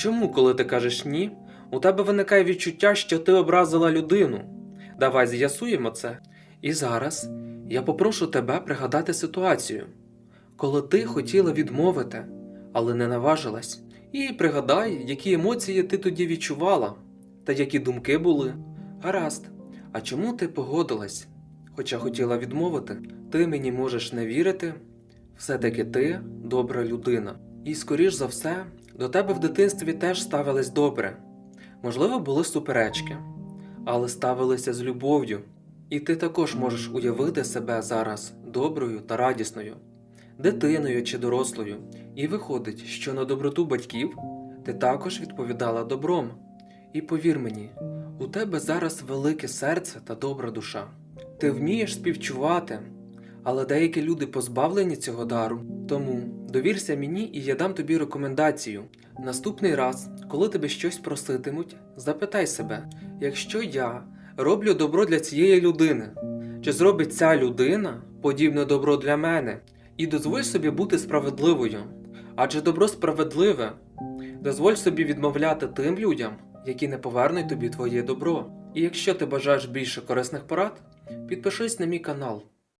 Чому, коли ти кажеш ні, у тебе виникає відчуття, що ти образила людину? Давай з'ясуємо це. І зараз я попрошу тебе пригадати ситуацію, коли ти хотіла відмовити, але не наважилась. І пригадай, які емоції ти тоді відчувала, та які думки були. Гаразд, а чому ти погодилась? Хоча хотіла відмовити, ти мені можеш не вірити, все-таки ти добра людина. І, скоріш за все, до тебе в дитинстві теж ставились добре. Можливо, були суперечки, але ставилися з любов'ю. І ти також можеш уявити себе зараз доброю та радісною, дитиною чи дорослою. І виходить, що на доброту батьків ти також відповідала добром. І повір мені, у тебе зараз велике серце та добра душа. Ти вмієш співчувати, але деякі люди позбавлені цього дару. Тому довірся мені і я дам тобі рекомендацію. Наступний раз, коли тебе щось проситимуть, запитай себе, якщо я роблю добро для цієї людини, чи зробить ця людина подібне добро для мене? І дозволь собі бути справедливою. Адже добро справедливе. Дозволь собі відмовляти тим людям, які не повернуть тобі твоє добро. І якщо ти бажаєш більше корисних порад, підпишись на мій канал.